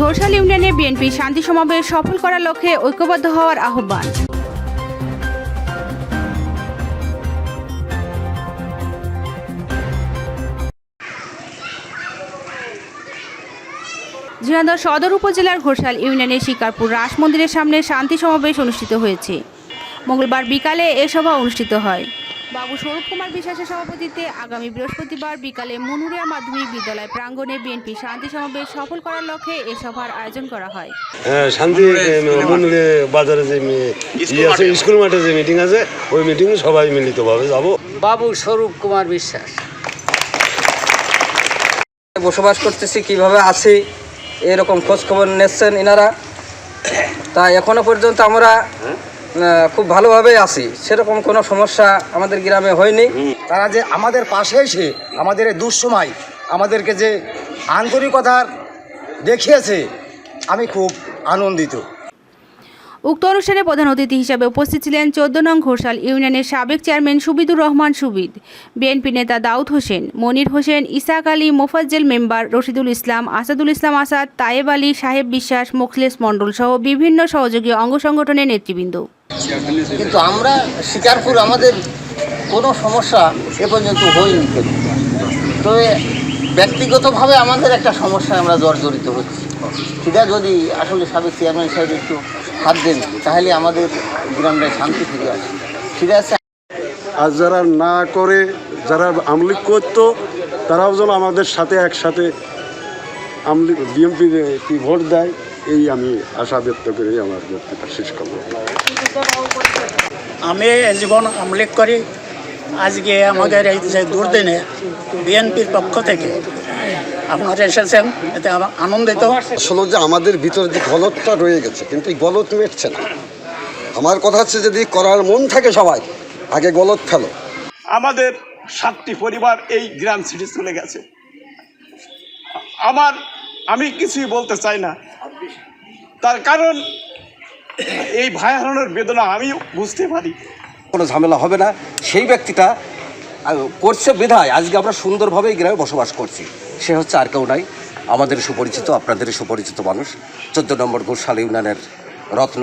ঘোষাল ইউনিয়নে বিএনপি শান্তি সমাবেশ সফল করার লক্ষ্যে ঐক্যবদ্ধ হওয়ার আহ্বান। ঝিনাইদহ সদর উপজেলার ঘোষাল ইউনিয়নের শিকারপুর রাস মন্দিরের সামনে শান্তি সমাবেশ অনুষ্ঠিত হয়েছে। মঙ্গলবার বিকালে এ সভা অনুষ্ঠিত হয়। বাবু স্বরূপ কুমার বিশ্বাসের সভাপতিত্বে আগামী বৃহস্পতিবার বিকালে মুনুরিয়া মাধ্যমিক বিদ্যালয় প্রাঙ্গণে বিএনপি শান্তি সমাবেশ সফল করার লক্ষ্যে এ সভার আয়োজন করা হয়। হ্যাঁ শান্তি বাজারে যে মি- ইয়ে আছে স্কুল মাঠে যে মিটিং আছে ওই মিটিং সবাই মিলিতভাবে যাব। বাবু স্বরূপ কুমার বিশ্বাস। বসবাস করতেছি কীভাবে আছি এরকম খোঁজ খবর নিচ্ছেন এনারা তা এখনও পর্যন্ত আমরা খুব ভালোভাবেই আছি। সেরকম কোনো সমস্যা আমাদের গ্রামে হয়নি। তারা যে আমাদের পাশে এসে আমাদের এই দুঃসময় আমাদেরকে যে আন্তরিকতা দেখিয়েছে আমি খুব আনন্দিত। উক্ত অনুষ্ঠানে প্রধান অতিথি হিসাবে উপস্থিত ছিলেন চোদ্দ নং ঘোষাল ইউনিয়নের সাবেক চেয়ারম্যান সুবিদুর রহমান সুবিদ বিএনপি নেতা দাউদ হোসেন মনির হোসেন ইসাক আলী মোফাজ্জেল মেম্বার রশিদুল ইসলাম আসাদুল ইসলাম আসাদ তায়েব আলী সাহেব বিশ্বাস মোখলেস মণ্ডল সহ বিভিন্ন সহযোগী অঙ্গ সংগঠনের নেতৃবৃন্দ। কিন্তু আমরা শিকারপুর আমাদের কোনো সমস্যা এ পর্যন্ত হয়নি। তবে ব্যক্তিগতভাবে আমাদের একটা সমস্যায় আমরা জর্জরিত হচ্ছি। সেটা যদি আসলে সাবেক চেয়ারম্যান সাহেব একটু হাত দেন তাহলে আমাদের গ্রামটায় শান্তি ফিরে আসে। ফিরে আছে? আর যারা না করে যারা আমলিক করতো তারাও যেন আমাদের সাথে একসাথে আমলিক বিএমপি ভোট দেয়। এই আমি আশা ব্যক্ত করে আমার বক্তব্য শেষ করব। আমি জীবন আমলিক করি। আজকে আমাদের এই যে দুর্দিনে বিএনপির পক্ষ থেকে আপনারা এসেছেন এতে আমার আনন্দিত। আসলে যে আমাদের ভিতরে যে গলতটা রয়ে গেছে কিন্তু এই গলত মেটছে না। আমার কথা হচ্ছে যদি করার মন থাকে সবাই আগে গলত ফেলো। আমাদের সাতটি পরিবার এই গ্রাম সিটি চলে গেছে। আমার আমি কিছুই বলতে চাই না। তার কারণ এই ভাই হারানোর বেদনা আমিও বুঝতে পারি। কোনো ঝামেলা হবে না। সেই ব্যক্তিটা করছে বিধায়। আজকে আমরা সুন্দরভাবে এই গ্রামে বসবাস করছি। সে হচ্ছে আর কেউ নাই। আমাদের সুপরিচিত আপনাদের সুপরিচিত মানুষ। চোদ্দ নম্বর ঘোষাল ইউনিয়নের রত্ন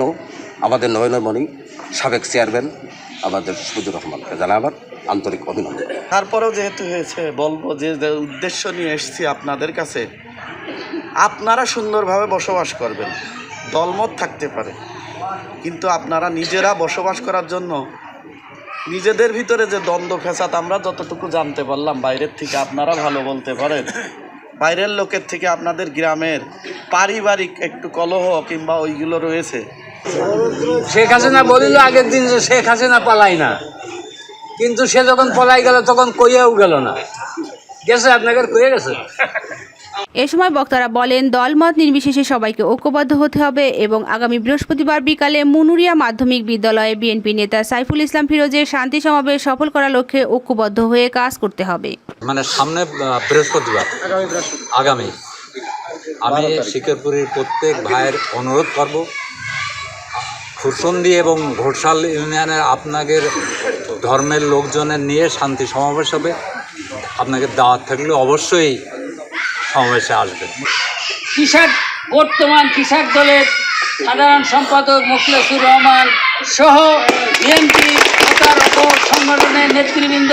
আমাদের নয়নমণি সাবেক চেয়ারম্যান আমাদের সুবুদুর রহমানকে জানা আমার আন্তরিক অভিনন্দন। তারপরেও যেহেতু হয়েছে বলব যে যে উদ্দেশ্য নিয়ে এসেছি আপনাদের কাছে আপনারা সুন্দরভাবে বসবাস করবেন। দলমত থাকতে পারে। কিন্তু আপনারা নিজেরা বসবাস করার জন্য নিজেদের ভিতরে যে দ্বন্দ্ব ফেসাদ আমরা যতটুকু জানতে পারলাম, বাইরের থেকে আপনারা ভালো বলতে পারেন। বাইরের লোকের থেকে আপনাদের গ্রামের পারিবারিক একটু কলহ কিংবা ওইগুলো রয়েছে। শেখ হাসিনা বলিল, আগের দিন যে শেখ হাসিনা পালাই না। কিন্তু সে যখন পলাই গেল, তখন কইয়াও গেল না। গেছে আপনাকে কয়ে গেছে? এ সময় বক্তারা বলেন দলমত নির্বিশেষে সবাইকে ঐক্যবদ্ধ হতে হবে এবং আগামী বৃহস্পতিবার বিকালে মুনুরিয়া মাধ্যমিক বিদ্যালয়ে বিএনপি নেতা সাইফুল ইসলাম ফিরোজের শান্তি সমাবেশ সফল করার লক্ষ্যে ঐক্যবদ্ধ হয়ে কাজ করতে হবে। মানে সামনে বৃহস্পতিবার আগামী আমি শিকারপুরের প্রত্যেক ভাইয়ের অনুরোধ করব খুরসন্দি এবং ঘোষাল ইউনিয়নের আপনাদের ধর্মের লোকজনের নিয়ে শান্তি সমাবেশ হবে। আপনাকে দাওয়াত থাকলে অবশ্যই সমাবেশে আসবেন কৃষক বর্তমান কৃষক দলের সাধারণ সম্পাদক মুখলেসুর রহমান সহ বিএনপি সংগঠনের নেতৃবৃন্দ